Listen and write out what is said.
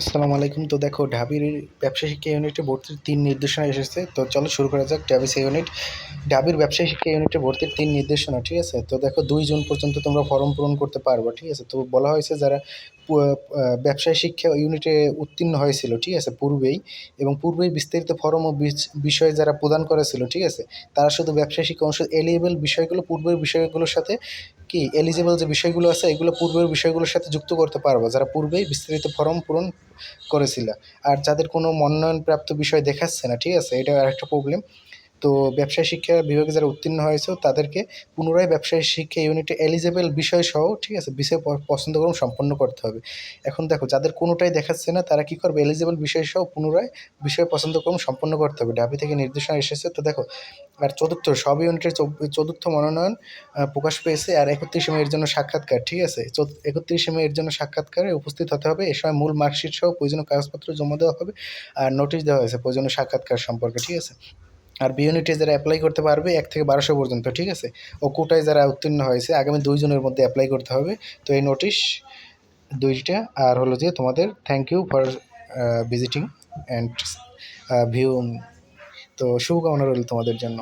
আসসালামু আলাইকুম। তো দেখো ঢাবির ব্যবসা শিক্ষা ইউনিটে ভর্তির তিন নির্দেশনা এসেছে। তো চলো শুরু করা যাক ঢাবি সি ইউনিট। ঢাবির ব্যবসা শিক্ষা ইউনিটে ভর্তির তিন নির্দেশনা, ঠিক আছে? তো দেখো, দুই জুন পর্যন্ত তোমরা ফর্ম পূরণ করতে পারবে, ঠিক আছে? তো বলা হয়েছে যারা ব্যবসায় শিক্ষা ইউনিটে উত্তীর্ণ হয়েছিল, ঠিক আছে, পূর্বেই এবং পূর্বেই বিস্তারিত ফর্ম ও বিষয় যারা প্রদান করেছিল, ঠিক আছে? তারা শুধু ব্যবসায় শিক্ষা অনুষদ এলিয়েবল বিষয়গুলো, পূর্বের বিষয়গুলোর সাথে কি এলিজিবল যে বিষয়গুলো আছে, এগুলো পূর্বের বিষয়গুলোর সাথে যুক্ত করতে পারব। যারা পূর্বেই বিস্তারিত ফর্ম পূরণ করেছিল। আর যাদের কোনো মনোনয়নপ্রাপ্ত বিষয় দেখাচ্ছে না, ঠিক আছে? এটা আরেকটা প্রবলেম তো ব্যবসায় শিক্ষা বিভাগে যারা উত্তীর্ণ হয়েছে, তাদেরকে পুনরায় ব্যবসায় শিক্ষা ইউনিটে এলিজেবল বিষয় সহ ঠিক আছে, বিষয় প- পছন্দ করুন সম্পন্ন করতে হবে। এখন দেখো, যাদের কোনোটাই দেখাচ্ছে না, তারা কি করবে? এলিজেবল বিষয় সহ পুনরায় বিষয় পছন্দ করুন সম্পন্ন করতে হবে। ডাবি থেকে নির্দেশনা এসেছে। তো দেখো, আর চতুর্থ, সব ইউনিটের চতুর্থ মনোনয়ন প্রকাশ পেয়েছে, আর একত্রিশে মে এর জন্য সাক্ষাৎকার, ঠিক আছে? একত্রিশে মে এর জন্য সাক্ষাৎকারে উপস্থিত হতে হবে। এ সময় মূল মার্কশিট সহ প্রয়োজনীয় কাগজপত্র জমা দেওয়া হবে, আর নোটিশ দেওয়া হয়েছে প্রয়োজনীয় সাক্ষাৎকার সম্পর্কে, ঠিক আছে? আর বি ইউনিটে যারা অ্যাপ্লাই করতে পারবে, এক থেকে বারোশো পর্যন্ত, ঠিক আছে? ও কোটায় যারা উত্তীর্ণ হয়েছে, আগামী দুইজনের মধ্যে অ্যাপ্লাই করতে হবে। তো এই নোটিশ দুইটা, আর হলো যে তোমাদের thank you for visiting and view তো শুভকামনা রইল তোমাদের জন্য।